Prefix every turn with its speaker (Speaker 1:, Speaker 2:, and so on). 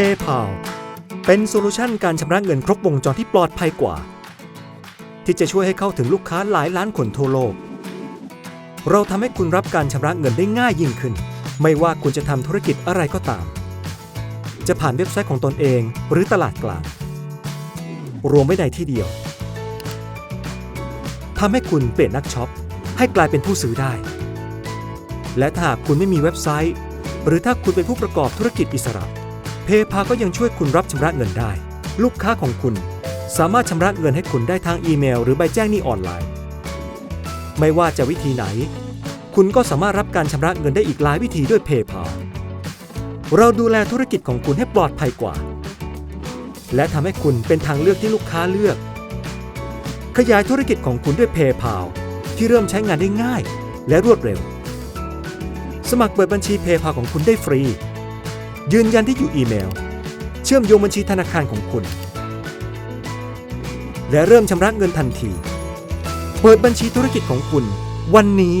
Speaker 1: PayPal เป็นโซลูชันการชำระเงินครบวงจรที่ปลอดภัยกว่า ที่จะช่วยให้เข้าถึงลูกค้าหลายล้านคนทั่วโลก เราทำให้คุณรับการชำระเงินได้ง่ายยิ่งขึ้น ไม่ว่าคุณจะทำธุรกิจอะไรก็ตาม จะผ่านเว็บไซต์ของตนเองหรือตลาดกลาง รวมไว้ในที่เดียวทำให้คุณเปลี่ยนนักช็อป ให้กลายเป็นผู้ซื้อได้ และถ้าคุณไม่มีเว็บไซต์ หรือถ้าคุณเป็นผู้ประกอบธุรกิจอิสระ PayPal ก็ยังช่วยคุณรับชำระเงินได้ ลูกค้าของคุณ สามารถชำระเงินให้คุณได้ทางอีเมล หรือใบแจ้งหนี้ออนไลน์ ไม่ว่าจะวิธีไหน คุณก็สามารถรับการชำระเงินได้อีกหลายวิธีด้วย PayPal เราดูแลธุรกิจของคุณให้ปลอดภัยกว่า และทำให้คุณเป็นทางเลือกที่ลูกค้าเลือก ขยายธุรกิจของคุณด้วย PayPal ที่เริ่มใช้งานได้ง่าย และรวดเร็ว สมัครเปิดบัญชี PayPal ของคุณได้ฟรี ยืนยันที่อยู่อีเมล เชื่อมโยงบัญชีธนาคารของคุณ และเริ่มชำระเงินทันที เปิดบัญชีธุรกิจของคุณ วันนี้